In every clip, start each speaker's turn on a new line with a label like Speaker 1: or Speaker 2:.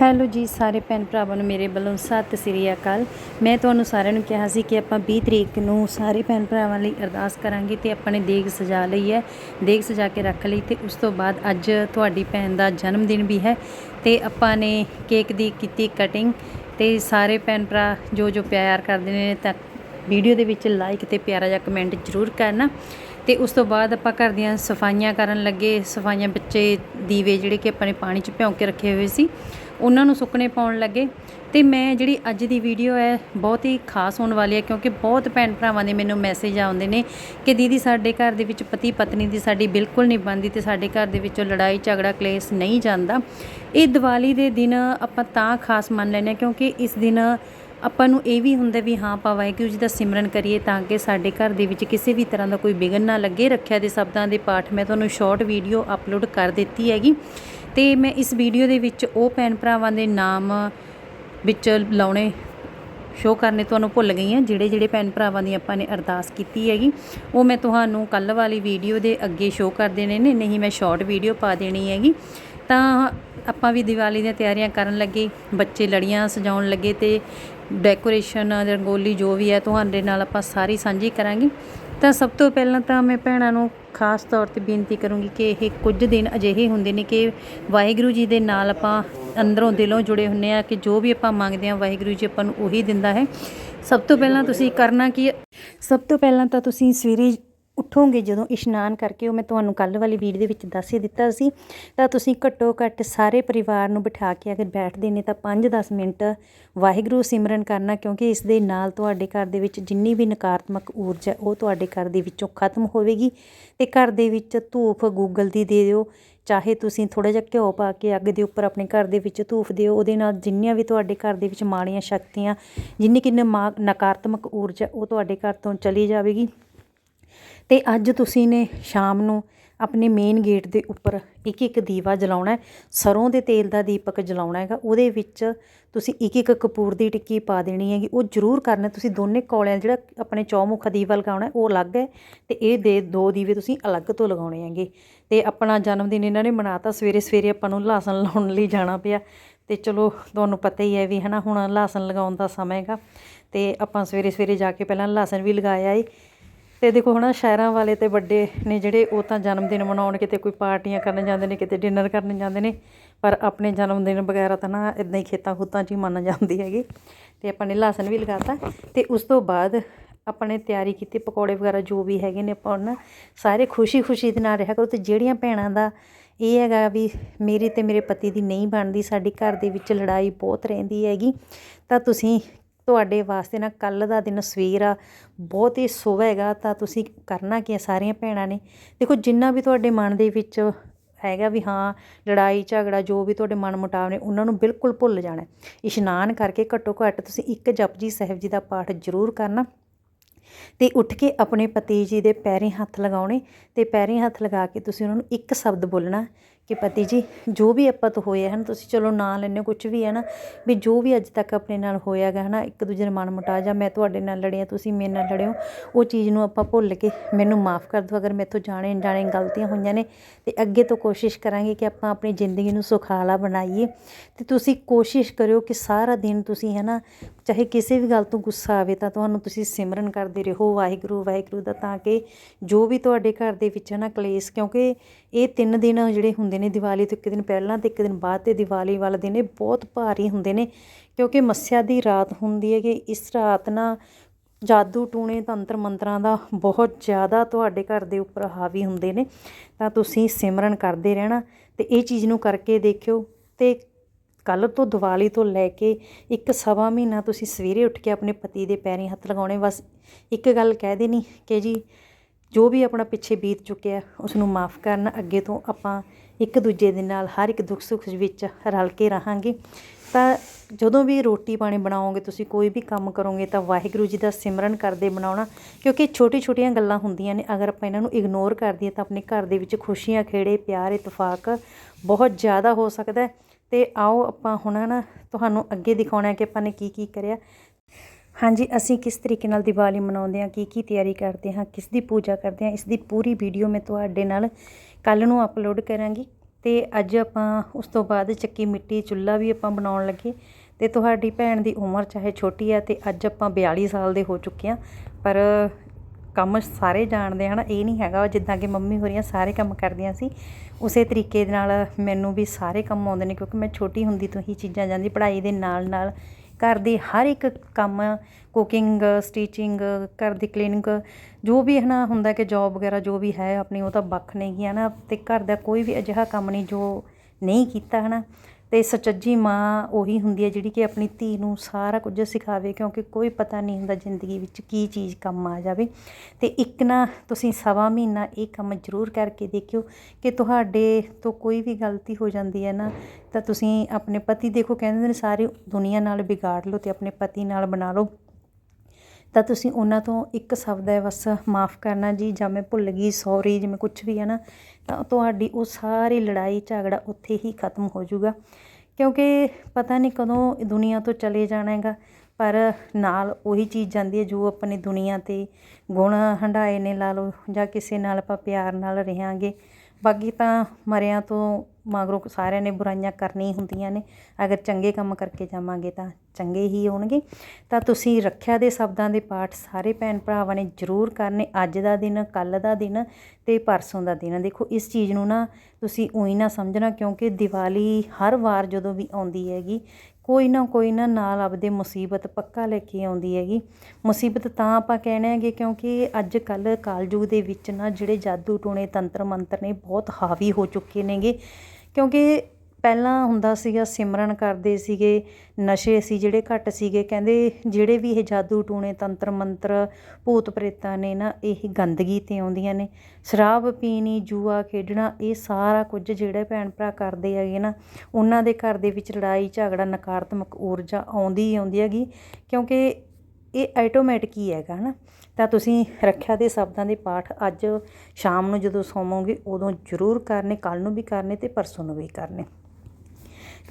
Speaker 1: Hello ਜੀ, ਸਾਰੇ ਭੈਣ ਭਰਾਵਾਂ ਨੂੰ ਮੇਰੇ ਵੱਲੋਂ ਸਤਿ ਸ੍ਰੀ ਅਕਾਲ। ਮੈਂ ਤੁਹਾਨੂੰ ਸਾਰਿਆਂ ਨੂੰ ਕਿਹਾ ਸੀ ਕਿ ਆਪਾਂ 20 ਤਰੀਕ ਨੂੰ ਸਾਰੇ ਭੈਣ ਭਰਾਵਾਂ ਲਈ ਅਰਦਾਸ ਕਰਾਂਗੇ ਤੇ ਆਪਾਂ ਨੇ ਦੇਗ ਸਜਾ ਲਈ ਹੈ। ਦੇਗ ਸਜਾ ਕੇ ਰੱਖ ਲਈ ਤੇ ਉਸ ਤੋਂ ਬਾਅਦ ਅੱਜ ਤੁਹਾਡੀ ਭੈਣ ਦਾ ਜਨਮ ਦਿਨ ਵੀ ਹੈ ਤੇ ਆਪਾਂ ਨੇ ਕੇਕ ਦੀ ਕੀਤੀ ਕਟਿੰਗ ਤੇ ਸਾਰੇ ਭੈਣ ਭਰਾ ਜੋ ਜੋ ਪਿਆਰ ਕਰਦੇ ਨੇ ਤਾਂ ਵੀਡੀਓ ਦੇ ਵਿੱਚ ਲਾਈਕ ਤੇ ਪਿਆਰਾ ਜਿਹਾ ਕਮੈਂਟ ਜ਼ਰੂਰ ਕਰਨਾ। ਤੇ ਉਸ ਤੋਂ ਬਾਅਦ ਆਪਾਂ ਘਰ ਦੀਆਂ ਸਫਾਈਆਂ ਕਰਨ ਲੱਗੇ। ਸਫਾਈਆਂ ਬੱਚੇ ਦੀਵੇ ਜਿਹੜੇ ਕਿ ਆਪਾਂ ਨੇ ਪਾਣੀ 'ਚ ਭਿਉਂ ਕੇ ਰੱਖੇ ਹੋਏ ਸੀ। ਉਹਨਾਂ ਨੂੰ ਸੁੱਕਣੇ ਪਾਉਣ ਲੱਗੇ। ਤੇ ਮੈਂ ਜਿਹੜੀ ਅੱਜ ਦੀ ਵੀਡੀਓ ਹੈ, ਬਹੁਤ ਹੀ ਖਾਸ ਹੋਣ ਵਾਲੀ ਹੈ, ਕਿਉਂਕਿ ਬਹੁਤ ਭੈਣ ਭਰਾਵਾਂ ਦੇ ਮੈਨੂੰ ਮੈਸੇਜ ਆਉਂਦੇ ਨੇ ਕਿ ਦੀਦੀ ਸਾਡੇ ਘਰ ਦੇ ਵਿੱਚ ਪਤੀ ਪਤਨੀ ਦੀ ਸਾਡੀ ਬਿਲਕੁਲ ਨਹੀਂ ਬਣਦੀ ਤੇ ਸਾਡੇ ਘਰ ਦੇ ਵਿੱਚੋਂ ਲੜਾਈ, ਝਗੜਾ, ਕਲੇਸ਼ ਨਹੀਂ ਜਾਂਦਾ। ਇਹ ਦੀਵਾਲੀ ਦੇ ਦਿਨ ਆਪਾਂ ਤਾਂ ਖਾਸ ਮੰਨ ਲੈਂਦੇ ਹਾਂ, ਕਿਉਂਕਿ ਇਸ ਦਿਨ ਆਪਾਂ ਨੂੰ ਇਹ ਵੀ ਹੁੰਦਾ ਵੀ ਹਾਂ, ਆਪਾਂ ਵਾਹਿਗੁਰੂ ਜੀ ਦਾ ਸਿਮਰਨ ਕਰੀਏ ਤਾਂ ਕਿ ਸਾਡੇ ਘਰ ਦੇ ਵਿੱਚ ਕਿਸੇ ਵੀ ਤਰ੍ਹਾਂ ਦਾ ਕੋਈ ਵਿਘਨ ਨਾ ਲੱਗੇ। ਰੱਖਿਆ ਦੇ ਸ਼ਬਦਾਂ ਦੇ ਪਾਠ ਮੈਂ ਤੁਹਾਨੂੰ ਸ਼ਾਰਟ ਵੀਡੀਓ ਅਪਲੋਡ ਕਰ ਦਿੱਤੀ ਹੈਗੀ। ਤੇ ਮੈਂ ਇਸ ਵੀਡੀਓ ਦੇ ਵਿੱਚ ਉਹ ਭੈਣ ਭਰਾਵਾਂ ਦੇ ਨਾਮ ਵਿੱਚ ਲਾਉਣੇ ਸ਼ੋ ਕਰਨੇ ਤੁਹਾਨੂੰ ਭੁੱਲ ਗਈ ਹਾਂ। ਜਿਹੜੇ ਜਿਹੜੇ ਭੈਣ ਭਰਾਵਾਂ ਦੀ ਆਪਾਂ ਨੇ ਅਰਦਾਸ ਕੀਤੀ ਹੈਗੀ, ਉਹ ਮੈਂ ਤੁਹਾਨੂੰ ਕੱਲ ਵਾਲੀ ਵੀਡੀਓ ਦੇ ਅੱਗੇ ਸ਼ੋ ਕਰ ਦੇਣੇ ਨੇ, ਨਹੀਂ ਮੈਂ ਸ਼ਾਰਟ ਵੀਡੀਓ ਪਾ ਦੇਣੀ ਹੈਗੀ। ਤਾਂ ਆਪਾਂ ਵੀ ਦੀਵਾਲੀ ਦੀਆਂ ਤਿਆਰੀਆਂ ਕਰਨ ਲੱਗੇ, ਬੱਚੇ ਲੜੀਆਂ ਸਜਾਉਣ ਲੱਗੇ ਤੇ ਡੈਕੋਰੇਸ਼ਨ ਰੰਗੋਲੀ ਜੋ ਵੀ ਹੈ ਤੁਹਾਡੇ ਨਾਲ ਆਪਾਂ ਸਾਰੀ ਸਾਂਝੀ ਕਰਾਂਗੇ। ਤਾਂ ਸਭ ਤੋਂ ਪਹਿਲਾਂ ਤਾਂ ਮੈਂ ਭੈਣਾਂ ਨੂੰ ਖਾਸ ਤੌਰ ਤੇ ਬੇਨਤੀ ਕਰੂੰਗੀ ਕਿ ਇਹ ਕੁਝ ਦਿਨ ਅਜਿਹੇ ਹੁੰਦੇ ਨੇ ਕਿ ਵਾਹਿਗੁਰੂ ਜੀ ਦੇ ਨਾਲ ਆਪਾਂ ਅੰਦਰੋਂ ਦਿਲੋਂ ਜੁੜੇ ਹੁੰਨੇ ਆ ਕਿ ਜੋ ਵੀ ਆਪਾਂ ਮੰਗਦੇ ਆ, ਵਾਹਿਗੁਰੂ ਜੀ ਆਪਾਂ ਨੂੰ ਉਹੀ ਦਿੰਦਾ ਹੈ। ਸਭ ਤੋਂ ਪਹਿਲਾਂ ਤੁਸੀਂ ਕਰਨਾ ਕੀ ਸਭ ਤੋਂ ਪਹਿਲਾਂ ਤਾਂ ਤੁਸੀਂ ਸਵੇਰੇ ਉੱਠੋਗੇ ਜਦੋਂ ਇਸ਼ਨਾਨ ਕਰਕੇ ਉਹ ਮੈਂ ਤੁਹਾਨੂੰ ਕੱਲ ਵਾਲੀ ਵੀਡੀਓ ਦੇ ਵਿੱਚ ਦੱਸ ਹੀ ਦਿੱਤਾ ਸੀ, ਤਾਂ ਤੁਸੀਂ ਘੱਟੋ ਘੱਟ ਸਾਰੇ ਪਰਿਵਾਰ ਨੂੰ ਬਿਠਾ ਕੇ ਅਗਰ ਬੈਠਦੇ ਨੇ ਤਾਂ 5-10 ਮਿੰਟ ਵਾਹਿਗੁਰੂ ਸਿਮਰਨ ਕਰਨਾ, ਕਿਉਂਕਿ ਇਸ ਦੇ ਨਾਲ ਤੁਹਾਡੇ ਘਰ ਦੇ ਵਿੱਚ ਜਿੰਨੀ ਵੀ ਨਕਾਰਾਤਮਕ ਊਰਜਾ ਉਹ ਤੁਹਾਡੇ ਘਰ ਦੇ ਵਿੱਚੋਂ ਖਤਮ ਹੋਵੇਗੀ ਤੇ ਘਰ ਦੇ ਵਿੱਚ ਧੂਫ ਗੂਗਲ ਦੀ ਦੇ ਦਿਓ, ਚਾਹੇ ਤੁਸੀਂ ਥੋੜਾ ਜਿਹਾ ਘਿਓ ਪਾ ਕੇ ਅੱਗ ਦੇ ਉੱਪਰ ਆਪਣੇ ਘਰ ਦੇ ਵਿੱਚ ਧੂਫ ਦਿਓ, ਉਹਦੇ ਨਾਲ ਜਿੰਨੀਆਂ ਵੀ ਤੁਹਾਡੇ ਘਰ ਦੇ ਵਿੱਚ ਮਾੜੀਆਂ ਸ਼ਕਤੀਆਂ, ਜਿੰਨੀ ਕਿ ਨਮਾ- ਨਕਾਰਾਤਮਕ ਊਰਜਾ ਉਹ ਤੁਹਾਡੇ ਘਰ ਤੋਂ ਚਲੀ ਜਾਵੇਗੀ। ਅਤੇ ਅੱਜ ਤੁਸੀਂ ਨੇ ਸ਼ਾਮ ਨੂੰ ਆਪਣੇ ਮੇਨ ਗੇਟ ਦੇ ਉੱਪਰ ਇੱਕ ਇੱਕ ਦੀਵਾ ਜਲਾਉਣਾ ਸਰ੍ਹੋਂ ਦੇ ਤੇਲ ਦਾ ਦੀਪਕ ਜਲਾਉਣਾ ਹੈਗਾ। ਉਹਦੇ ਵਿੱਚ ਤੁਸੀਂ ਇੱਕ ਇੱਕ ਕਪੂਰ ਦੀ ਟਿੱਕੀ ਪਾ ਦੇਣੀ ਹੈਗੀ। ਉਹ ਜ਼ਰੂਰ ਕਰਨਾ। ਤੁਸੀਂ ਦੋਨੇ ਕੌਲਿਆਂ ਜਿਹੜਾ ਆਪਣੇ ਚੌਮੁਖਾ ਦੀਵਾ ਲਗਾਉਣਾ ਉਹ ਅਲੱਗ ਹੈ ਤੇ ਇਹ ਦੇ ਦੋ ਦੀਵੇ ਤੁਸੀਂ ਅਲੱਗ ਤੋਂ ਲਗਾਉਣੇ ਹੈਗੇ। ਤੇ ਆਪਣਾ ਜਨਮ ਦਿਨ ਇਹਨਾਂ ਨੇ ਮਨਾਤਾ। ਸਵੇਰੇ ਸਵੇਰੇ ਆਪਾਂ ਨੂੰ ਲਾਸਨ ਲਾਉਣ ਲਈ ਜਾਣਾ ਪਿਆ। ਤੇ ਚਲੋ, ਤੁਹਾਨੂੰ ਪਤਾ ਹੀ ਹੈ ਵੀ ਹਨਾ, ਹੁਣ ਲਾਸਨ ਲਗਾਉਣ ਦਾ ਸਮਾਂ ਹੈਗਾ। ਤੇ ਆਪਾਂ ਸਵੇਰੇ ਸਵੇਰੇ ਜਾ ਕੇ ਪਹਿਲਾਂ ਲਾਸਨ ਵੀ ਲਗਾਇਆ ਏ। ਤੇ ਦੇਖੋ ਹੁਣ ਸ਼ਹਿਰਾਂ ਵਾਲੇ ਤੇ ਵੱਡੇ ਨੇ ਜਿਹੜੇ, ਉਹ ਤਾਂ ਜਨਮ ਦਿਨ ਮਨਾਉਣ ਕਿਤੇ ਕੋਈ ਪਾਰਟੀਆਂ ਕਰਨ ਜਾਂਦੇ ਨੇ, ਕਿਤੇ ਡਿਨਰ ਕਰਨ ਜਾਂਦੇ ਨੇ, ਪਰ ਆਪਣੇ ਜਨਮ ਦਿਨ ਵਗੈਰਾ ਤਾਂ ਨਾ ਇਦਾਂ ਹੀ ਖੇਤਾਂ ਖੁੱਤਾਂ 'ਚ ਹੀ ਮੰਨ ਜਾਂਦੀ ਹੈਗੀ। ਤੇ ਆਪਾਂ ਨੇ ਲਸਣ ਵੀ ਲਗਾਤਾ, ਤੇ ਉਸ ਤੋਂ ਬਾਅਦ ਆਪਾਂ ਨੇ ਤਿਆਰੀ ਕੀਤੀ ਪਕੌੜੇ ਵਗੈਰਾ ਜੋ ਵੀ ਹੈਗੇ ਨੇ ਆਪਾਂ ਨਾ ਸਾਰੇ ਖੁਸ਼ੀ-ਖੁਸ਼ੀ ਦੇ ਨਾਲ ਰਿਹਾ ਕਰੋ। ਤੇ ਜਿਹੜੀਆਂ ਭੈਣਾਂ ਦਾ ਇਹ ਹੈਗਾ ਵੀ ਮੇਰੀ ਤੇ ਮੇਰੇ ਪਤੀ ਦੀ ਨਹੀਂ ਬਣਦੀ, ਸਾਡੀ ਘਰ ਦੇ ਵਿੱਚ ਲੜਾਈ ਬਹੁਤ ਰਹਿੰਦੀ ਹੈਗੀ, ਤਾਂ ਤੁਸੀਂ ਤੁਹਾਡੇ ਵਾਸਤੇ ਨਾ ਕੱਲ ਦਾ ਦਿਨ ਸਵੇਰ ਆ, ਬਹੁਤ ਹੀ ਸੁਭ ਹੈਗਾ, ਤਾਂ ਤੁਸੀਂ ਕਰਨਾ ਕੀ ਹੈ ਸਾਰੀਆਂ ਭੈਣਾਂ ਨੇ। ਦੇਖੋ, ਜਿੰਨਾ ਵੀ ਤੁਹਾਡੇ ਮਨ ਦੇ ਵਿੱਚ ਹੈਗਾ ਵੀ ਹਾਂ, ਲੜਾਈ, ਝਗੜਾ, ਜੋ ਵੀ ਤੁਹਾਡੇ ਮਨ ਮੁਟਾਵ ਨੇ, ਉਹਨਾਂ ਨੂੰ ਬਿਲਕੁਲ ਭੁੱਲ ਜਾਣਾ ਇਸ਼ਨਾਨ ਕਰਕੇ ਘੱਟੋ ਘੱਟ ਤੁਸੀਂ ਇੱਕ ਜਪਜੀ ਸਾਹਿਬ ਜੀ ਦਾ ਪਾਠ ਜ਼ਰੂਰ ਕਰਨਾ। ਤੇ ਉੱਠ ਕੇ ਆਪਣੇ ਪਤੀ ਜੀ ਦੇ ਪੈਰੇ ਹੱਥ ਲਗਾਉਣੇ ਤੇ ਪੈਰੇ ਹੱਥ ਲਗਾ ਕੇ ਤੁਸੀਂ ਉਹਨਾਂ ਨੂੰ ਇੱਕ ਸ਼ਬਦ ਬੋਲਣਾ। ਕਿ ਪਤੀ ਜੀ, ਜੋ ਵੀ ਆਪਾਂ ਤੋਂ ਹੋਇਆ ਹੈ ਨਾ ਤੁਸੀਂ ਚਲੋ ਨਾਂ ਹੋ ਕੁਝ ਵੀ ਹੈ ਨਾ, ਵੀ ਜੋ ਵੀ ਅੱਜ ਤੱਕ ਆਪਣੇ ਨਾਲ ਹੋਇਆ ਗਾ ਹੈ ਨਾ ਇੱਕ ਦੂਜੇ ਨਾਲ ਮਨ ਮੁਟਾ ਜਾ ਮੈਂ ਤੁਹਾਡੇ ਨਾਲ ਲੜਿਆ, ਤੁਸੀਂ ਮੇਰੇ ਨਾਲ ਲੜਿਓ, ਉਹ ਚੀਜ਼ ਨੂੰ ਆਪਾਂ ਭੁੱਲ ਕੇ ਮੈਨੂੰ ਮਾਫ ਕਰ ਦਿਓ, ਅਗਰ ਮੇਥੋਂ ਜਾਣੇ ਜਾਣੇ ਗਲਤੀਆਂ ਹੋਈਆਂ ਨੇ, ਤੇ ਅੱਗੇ ਤੋਂ ਕੋਸ਼ਿਸ਼ ਕਰਾਂਗੇ ਕਿ ਆਪਾਂ ਆਪਣੀ ਜ਼ਿੰਦਗੀ ਨੂੰ ਸੁਖਾਲਾ ਬਣਾਈਏ, ਤੇ ਤੁਸੀਂ ਕੋਸ਼ਿਸ਼ ਕਰਿਓ ਕਿ ਸਾਰਾ ਦਿਨ ਤੁਸੀਂ ਹੈ ਨਾ, ਚਾਹੇ ਕਿਸੇ ਵੀ ਗੱਲ ਤੋਂ ਗੁੱਸਾ ਆਵੇ, ਤਾਂ ਤੁਹਾਨੂੰ ਤੁਸੀਂ ਸਿਮਰਨ ਕਰਦੇ ਰਹੋ, ਵਾਹਿਗੁਰੂ ਵਾਹਿਗੁਰੂ ਦਾ, ਤਾਂ ਕਿ ਜੋ ਵੀ ਤੁਹਾਡੇ ਘਰ ਦੇ ਵਿੱਚ ਹੈ ਨਾ ਕਲੇਸ਼, ਕਿਉਂਕਿ ਇਹ ਤਿੰਨ ਦਿਨ ਜਿਹੜੇ ਹੁੰਦੇ ਨੇ ਦੀਵਾਲੀ ਤੋਂ ਇੱਕ ਦਿਨ ਪਹਿਲਾਂ ਤੇ ਇੱਕ ਦਿਨ ਬਾਅਦ ਤੇ ਦੀਵਾਲੀ ਵਾਲੇ ਦਿਨ ਇਹ ਬਹੁਤ ਭਾਰੀ ਹੁੰਦੇ ਨੇ, ਕਿਉਂਕਿ ਮੱਸਿਆ ਦੀ ਰਾਤ ਹੁੰਦੀ ਹੈ ਕਿ ਇਸ ਰਾਤ ਨਾ ਜਾਦੂ ਟੂਣੇ ਤੰਤਰ ਮੰਤਰਾਂ ਦਾ ਬਹੁਤ ਜ਼ਿਆਦਾ ਤੁਹਾਡੇ ਘਰ ਦੇ ਉੱਪਰ ਹਾਵੀ ਹੁੰਦੇ ਨੇ। ਤਾਂ ਤੁਸੀਂ ਸਿਮਰਨ ਕਰਦੇ ਰਹਿਣਾ ਤੇ ਇਹ ਚੀਜ਼ ਨੂੰ ਕਰਕੇ ਦੇਖਿਓ ਤੇ ਕੱਲ ਤੋਂ ਦੀਵਾਲੀ ਤੋਂ ਲੈ ਕੇ ਇੱਕ ਸਵਾ ਮਹੀਨਾ ਤੁਸੀਂ ਸਵੇਰੇ ਉੱਠ ਕੇ ਆਪਣੇ ਪਤੀ ਦੇ ਪੈਰੀਂ ਹੱਥ ਲਗਾਉਣੇ, ਬਸ ਇੱਕ ਗੱਲ ਕਹਿ ਦੇਣੀ ਕਿ ਜੀ ਜੋ ਵੀ ਆਪਣਾ ਪਿੱਛੇ ਬੀਤ ਚੁੱਕਿਆ ਉਸ ਨੂੰ ਮਾਫ ਕਰਨ, ਅੱਗੇ ਤੋਂ ਆਪਾਂ ਇੱਕ ਦੂਜੇ ਦੇ ਨਾਲ ਹਰ ਇੱਕ ਦੁੱਖ ਸੁੱਖ ਵਿੱਚ ਰਲ ਕੇ ਰਹਾਂਗੇ। ਤਾਂ ਜਦੋਂ ਵੀ ਰੋਟੀ ਪਾਣੀ ਬਣਾਓਗੇ, ਤੁਸੀਂ ਕੋਈ ਵੀ ਕੰਮ ਕਰੋਗੇ, ਤਾਂ ਵਾਹਿਗੁਰੂ ਜੀ ਦਾ ਸਿਮਰਨ ਕਰਦੇ ਬਣਾਉਣਾ, ਕਿਉਂਕਿ ਛੋਟੀ ਛੋਟੀਆਂ ਗੱਲਾਂ ਹੁੰਦੀਆਂ ਨੇ। ਅਗਰ ਆਪਾਂ ਇਹਨਾਂ ਨੂੰ ਇਗਨੋਰ ਕਰ ਦਈਏ, ਤਾਂ ਆਪਣੇ ਘਰ ਦੇ ਵਿੱਚ ਖੁਸ਼ੀਆਂ, ਖੇੜੇ, ਪਿਆਰ, ਇਤਫਾਕ ਬਹੁਤ ਜ਼ਿਆਦਾ ਹੋ ਸਕਦਾ ਹੈ। ਤੇ ਆਓ ਆਪਾਂ ਹੁਣ ਨਾ, ਤੁਹਾਨੂੰ ਅੱਗੇ ਦਿਖਾਉਣਾ ਕਿ ਆਪਾਂ ਨੇ ਕੀ ਕੀ ਕਰਿਆ। ਹਾਂਜੀ, ਅਸੀਂ ਕਿਸ ਤਰੀਕੇ ਨਾਲ ਦੀਵਾਲੀ ਮਨਾਉਂਦੇ ਹਾਂ, ਕੀ ਕੀ ਤਿਆਰੀ ਕਰਦੇ ਹਾਂ ਕਿਸ ਦੀ ਪੂਜਾ ਕਰਦੇ ਹਾਂ ਇਸ ਦੀ ਪੂਰੀ ਵੀਡੀਓ ਮੈਂ ਤੁਹਾਡੇ ਨਾਲ ਕੱਲ ਨੂੰ ਅਪਲੋਡ ਕਰਾਂਗੀ। ਤੇ ਅੱਜ ਆਪਾਂ ਉਸ ਤੋਂ ਬਾਅਦ ਚੱਕੀ ਮਿੱਟੀ, ਚੁੱਲ੍ਹਾ ਵੀ ਆਪਾਂ ਬਣਾਉਣ ਲੱਗੇ। ਤੇ ਤੁਹਾਡੀ ਭੈਣ ਦੀ ਉਮਰ ਚਾਹੇ ਛੋਟੀ ਆ, ਤੇ ਅੱਜ ਆਪਾਂ 42 ਸਾਲ ਦੇ ਹੋ ਚੁੱਕੇ ਆ ਪਰ ਕੰਮ ਸਾਰੇ ਜਾਣਦੇ ਹਨ? ਇਹ ਨਹੀਂ ਹੈਗਾ ਜਿੱਦਾਂ ਕਿ ਮੰਮੀ ਹੋਰੀਆਂ ਸਾਰੇ ਕੰਮ ਕਰਦੀਆਂ ਸੀ, ਉਸੇ ਤਰੀਕੇ ਦੇ ਨਾਲ ਮੈਨੂੰ ਵੀ ਸਾਰੇ ਕੰਮ ਆਉਂਦੇ ਨੇ, ਕਿਉਂਕਿ ਮੈਂ ਛੋਟੀ ਹੁੰਦੀ ਤੋਂ ਹੀ ਚੀਜ਼ਾਂ ਜਾਂਦੀ, ਪੜ੍ਹਾਈ ਦੇ ਨਾਲ ਨਾਲ ਘਰ ਦੇ ਹਰ ਇੱਕ ਕੰਮ ਕੁਕਿੰਗ ਸਟੀਚਿੰਗ ਘਰ ਦੀ ਕਲੀਨਿੰਗ ਜੋ ਵੀ ਹੈ ਨਾ, ਹੁੰਦਾ ਕਿ ਜੋਬ ਵਗੈਰਾ ਜੋ ਵੀ ਹੈ ਆਪਣੀ, ਉਹ ਤਾਂ ਵੱਖ ਨਹੀਂ ਹੈ ਨਾ ਅਤੇ ਘਰ ਦਾ ਕੋਈ ਵੀ ਅਜਿਹਾ ਕੰਮ ਨਹੀਂ ਜੋ ਨਹੀਂ ਕੀਤਾ ਹੈ ਨਾ ਅਤੇ ਸੁਚੱਜੀ ਮਾਂ ਉਹੀ ਹੁੰਦੀ ਹੈ ਜਿਹੜੀ ਕਿ ਆਪਣੀ ਧੀ ਨੂੰ ਸਾਰਾ ਕੁਝ ਸਿਖਾਵੇ, ਕਿਉਂਕਿ ਕੋਈ ਪਤਾ ਨਹੀਂ ਹੁੰਦਾ ਜ਼ਿੰਦਗੀ ਵਿੱਚ ਕੀ ਚੀਜ਼ ਕੰਮ ਆ ਜਾਵੇ। ਅਤੇ ਇੱਕ ਨਾ ਤੁਸੀਂ ਸਵਾ ਮਹੀਨਾ ਇਹ ਕੰਮ ਜ਼ਰੂਰ ਕਰਕੇ ਦੇਖਿਓ ਕਿ ਤੁਹਾਡੇ ਤੋਂ ਕੋਈ ਵੀ ਗਲਤੀ ਹੋ ਜਾਂਦੀ ਹੈ ਨਾ, ਤਾਂ ਤੁਸੀਂ ਆਪਣੇ ਪਤੀ, ਦੇਖੋ ਕਹਿੰਦੇ ਨੇ ਸਾਰੀ ਦੁਨੀਆ ਨਾਲ ਵਿਗਾੜ ਲਓ ਅਤੇ ਆਪਣੇ ਪਤੀ ਨਾਲ ਬਣਾ ਲਓ। ਤਾਂ ਤੁਸੀਂ ਉਹਨਾਂ ਤੋਂ ਇੱਕ ਸ਼ਬਦ ਹੈ, ਬਸ ਮਾਫ ਕਰਨਾ ਜੀ, ਜਾਂ ਮੈਂ ਭੁੱਲ ਗਈ ਸੌਰੀ ਜਿਵੇਂ ਕੁਝ ਵੀ ਹੈ ਨਾ, ਤਾਂ ਤੁਹਾਡੀ ਉਹ ਸਾਰੀ ਲੜਾਈ, ਝਗੜਾ ਉੱਥੇ ਹੀ ਖਤਮ ਹੋ ਜਾਊਗਾ। ਕਿਉਂਕਿ ਪਤਾ ਨਹੀਂ ਕਦੋਂ ਦੁਨੀਆ ਤੋਂ ਚਲੇ ਜਾਣਾ ਹੈਗਾ, ਪਰ ਨਾਲ ਉਹੀ ਚੀਜ਼ ਜਾਂਦੀ ਹੈ ਜੋ ਆਪਣੀ ਦੁਨੀਆ ਤੇ ਗੁਣ ਹੰਡਾਏ ਨੇ, ਲਾ ਲਓ, ਜਾਂ ਕਿਸੇ ਨਾਲ ਆਪਾਂ ਪਿਆਰ ਨਾਲ ਰਹਾਂਗੇ। ਬਾਕੀ ਤਾਂ ਮਰਿਆਂ ਤੋਂ ਮਗਰੋਂ ਸਾਰਿਆਂ ਨੇ ਬੁਰਾਈਆਂ ਕਰਨੀ ਹੁੰਦੀਆਂ ਨੇ। ਅਗਰ ਚੰਗੇ ਕੰਮ ਕਰਕੇ ਜਾਵਾਂਗੇ ਤਾਂ ਚੰਗੇ ਹੀ ਹੋਣਗੇ। ਤਾਂ ਤੁਸੀਂ ਰੱਖਿਆ ਦੇ ਸ਼ਬਦਾਂ ਦੇ ਪਾਠ ਸਾਰੇ ਭੈਣ ਭਰਾਵਾਂ ਨੇ ਜ਼ਰੂਰ ਕਰਨੇ। ਅੱਜ ਦਾ ਦਿਨ ਕੱਲ ਦਾ ਦਿਨ ਤੇ ਪਰਸੋਂ ਦਾ ਦਿਨ। ਦੇਖੋ, ਇਸ ਚੀਜ਼ ਨੂੰ ਨਾ ਤੁਸੀਂ ਉਹੀ ਨਾ ਸਮਝਣਾ ਕਿਉਂਕਿ ਦੀਵਾਲੀ ਹਰ ਵਾਰ ਜਦੋਂ ਵੀ ਆਉਂਦੀ ਹੈਗੀ ਕੋਈ ਨਾ ਕੋਈ ਨਾ ਨਾਲ ਆਪਦੇ ਮੁਸੀਬਤ ਪੱਕਾ ਲੈ ਕੇ ਆਉਂਦੀ ਹੈਗੀ। ਮੁਸੀਬਤ ਤਾਂ ਆਪਾਂ ਕਹਿਣਾ ਹੈਗੇ ਕਿਉਂਕਿ ਅੱਜ ਕੱਲ ਕਾਲਯੁਗ ਦੇ ਵਿੱਚ ਨਾ ਜਿਹੜੇ ਜਾਦੂ ਟੂਣੇ ਤੰਤਰ ਮੰਤਰ ਨੇ ਬਹੁਤ ਹਾਵੀ ਹੋ ਚੁੱਕੇ ਨੇਗੇ। ਕਿਉਂਕਿ ਪਹਿਲਾਂ ਹੁੰਦਾ ਸੀਗਾ ਸਿਮਰਨ ਕਰਦੇ ਸੀਗੇ, ਨਸ਼ੇ ਸੀ ਜਿਹੜੇ ਘੱਟ ਸੀਗੇ, ਕਹਿੰਦੇ ਜਿਹੜੇ ਵੀ ਇਹ ਜਾਦੂ ਟੂਣੇ ਤੰਤਰ ਮੰਤਰ ਭੂਤ ਪ੍ਰੇਤਾਂ ਨੇ ਨਾ, ਇਹ ਗੰਦਗੀ ਤੇ ਆਉਂਦੀਆਂ ਨੇ। ਸ਼ਰਾਬ ਪੀਣੀ, ਜੂਆ ਖੇਡਣਾ, ਇਹ ਸਾਰਾ ਕੁਝ ਜਿਹੜੇ ਭੈਣ ਭਰਾ ਕਰਦੇ ਹੈਗੇ ਨਾ, ਉਹਨਾਂ ਦੇ ਘਰ ਦੇ ਵਿੱਚ ਲੜਾਈ, ਝਗੜਾ, ਨਕਾਰਾਤਮਕ ਊਰਜਾ ਆਉਂਦੀ ਹੀ ਆਉਂਦੀ ਹੈਗੀ, ਕਿਉਂਕਿ ਇਹ ਆਟੋਮੈਟਿਕ ਹੀ ਹੈਗਾ ਹਨਾ ਤਾਂ ਤੁਸੀਂ ਰੱਖਿਆ ਦੇ ਸ਼ਬਦਾਂ ਦੇ ਪਾਠ ਅੱਜ ਸ਼ਾਮ ਨੂੰ ਜਦੋਂ ਸੌਵੋਗੇ, ਉਦੋਂ ਜ਼ਰੂਰ ਕਰਨੇ ਕੱਲ ਨੂੰ ਵੀ ਕਰਨੇ ਤੇ ਪਰਸੋਂ ਨੂੰ ਵੀ ਕਰਨੇ।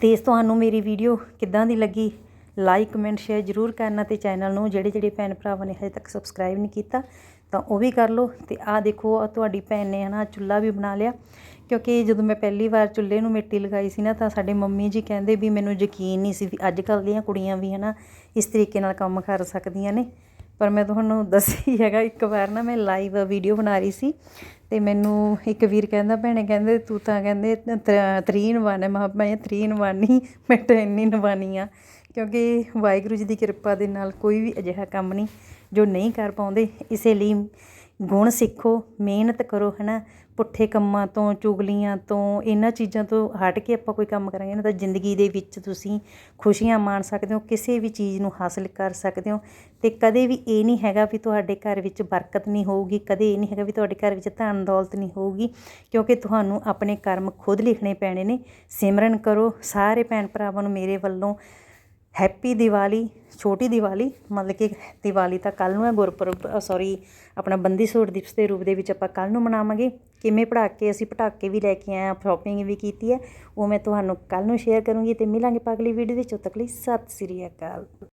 Speaker 1: ਤੇ ਇਸ ਤੁਹਾਨੂੰ ਮੇਰੀ ਵੀਡੀਓ ਕਿੱਦਾਂ ਦੀ ਲੱਗੀ ਲਾਈਕ ਕਮੈਂਟ ਸ਼ੇਅਰ ਜ਼ਰੂਰ ਕਰਨਾ ਤੇ ਚੈਨਲ ਨੂੰ। ਜਿਹੜੇ ਜਿਹੜੇ ਭੈਣ ਭਰਾਵਾਂ ਨੇ ਹਜੇ ਤੱਕ ਸਬਸਕ੍ਰਾਈਬ ਨਹੀਂ ਕੀਤਾ, ਤਾਂ ਉਹ ਵੀ ਕਰ ਲਓ। ਤੇ ਆਹ ਦੇਖੋ, ਆਹ ਤੁਹਾਡੀ ਭੈਣ ਨੇ ਹਨਾ ਚੁੱਲ੍ਹਾ ਵੀ ਬਣਾ ਲਿਆ। ਕਿਉਂਕਿ ਜਦੋਂ ਮੈਂ ਪਹਿਲੀ ਵਾਰ ਚੁੱਲ੍ਹੇ ਨੂੰ ਮਿੱਟੀ ਲਗਾਈ ਸੀ ਨਾ, ਤਾਂ ਸਾਡੇ ਮੰਮੀ ਜੀ ਕਹਿੰਦੇ ਵੀ ਮੈਨੂੰ ਯਕੀਨ ਨਹੀਂ ਸੀ ਵੀ ਅੱਜ ਕੱਲ੍ਹ ਦੀਆਂ ਕੁੜੀਆਂ ਵੀ ਹਨਾ ਇਸ ਤਰੀਕੇ ਨਾਲ ਕੰਮ ਕਰ ਸਕਦੀਆਂ ਨੇ। ਪਰ ਮੈਂ ਤੁਹਾਨੂੰ ਦੱਸੀ ਹੈਗਾ, ਇੱਕ ਵਾਰ ਨਾ ਮੈਂ ਲਾਈਵ ਵੀਡੀਓ ਬਣਾ ਰਹੀ ਸੀ। ਅਤੇ ਮੈਨੂੰ ਇੱਕ ਵੀਰ ਕਹਿੰਦਾ, ਭੈਣੇ ਕਹਿੰਦੇ ਤੂੰ ਤਾਂ ਕਹਿੰਦੇ ਤਰੀਨ ਵਨ ਹੈ ਮੈਂ ਮੈਂ ਤਰੀਨ ਵਨ ਨਹੀਂ ਮੈਂ ਟੈਨੀ ਨਵਾਨੀ ਆ। ਕਿਉਂਕਿ ਵਾਹਿਗੁਰੂ ਜੀ ਦੀ ਕਿਰਪਾ ਦੇ ਨਾਲ ਕੋਈ ਵੀ ਅਜਿਹਾ ਕੰਮ ਨਹੀਂ ਜੋ ਨਹੀਂ ਕਰ ਪਾਉਂਦੇ, ਇਸੇ ਲਈ ਗੁਣ ਸਿੱਖੋ, ਮਿਹਨਤ ਕਰੋ ਹੈ ਨਾ ਪੁੱਠੇ ਕੰਮਾਂ ਤੋਂ, ਚੁਗਲੀਆਂ ਤੋਂ, ਇਹਨਾਂ ਚੀਜ਼ਾਂ ਤੋਂ ਹਟ ਕੇ ਆਪਾਂ ਕੋਈ ਕੰਮ ਕਰਾਂਗੇ ਨਾ ਤਾਂ ਜ਼ਿੰਦਗੀ ਦੇ ਵਿੱਚ ਤੁਸੀਂ ਖੁਸ਼ੀਆਂ ਮਾਣ ਸਕਦੇ ਹੋ, ਕਿਸੇ ਵੀ ਚੀਜ਼ ਨੂੰ ਹਾਸਲ ਕਰ ਸਕਦੇ ਹੋ। ਤੇ ਕਦੇ ਵੀ ਇਹ ਨਹੀਂ ਹੈਗਾ ਵੀ ਤੁਹਾਡੇ ਘਰ ਵਿੱਚ ਬਰਕਤ ਨਹੀਂ ਹੋਊਗੀ, ਕਦੇ ਇਹ ਨਹੀਂ ਹੈਗਾ ਵੀ ਤੁਹਾਡੇ ਘਰ ਵਿੱਚ ਧਨ ਦੌਲਤ ਨਹੀਂ ਹੋਊਗੀ, ਕਿਉਂਕਿ ਤੁਹਾਨੂੰ ਆਪਣੇ ਕਰਮ ਖੁਦ ਲਿਖਣੇ ਪੈਣੇ ਨੇ। ਸਿਮਰਨ ਕਰੋ, ਸਾਰੇ ਭੈਣ ਭਰਾਵਾਂ ਨੂੰ ਮੇਰੇ ਵੱਲੋਂ ਹੈਪੀ ਦੀਵਾਲੀ ਛੋਟੀ ਦੀਵਾਲੀ, ਮਤਲਬ ਕਿ ਦੀਵਾਲੀ ਤਾਂ ਕੱਲ ਨੂੰ ਹੈ, ਗੁਰਪੁਰਬ ਸੌਰੀ ਆਪਣਾ ਬੰਦੀ ਛੋੜ ਦਿਵਸ ਦੇ ਰੂਪ ਦੇ ਵਿੱਚ ਆਪਾਂ ਕੱਲ ਨੂੰ ਮਨਾਵਾਂਗੇ। ਕਿਵੇਂ ਪੜਾਕੇ ਅਸੀਂ ਪਟਾਕੇ ਵੀ ਲੈ ਕੇ ਆਏ ਆ ਸ਼ਾਪਿੰਗ ਵੀ ਕੀਤੀ ਹੈ, ਉਹ ਮੈਂ ਤੁਹਾਨੂੰ ਕੱਲ ਨੂੰ ਸ਼ੇਅਰ ਕਰੂੰਗੀ ਤੇ ਮਿਲਾਂਗੇ ਅਗਲੀ ਵੀਡੀਓ ਵਿੱਚ। ਉਦੋਂ ਤੱਕ ਲਈ ਸਤਿ ਸ੍ਰੀ ਅਕਾਲ।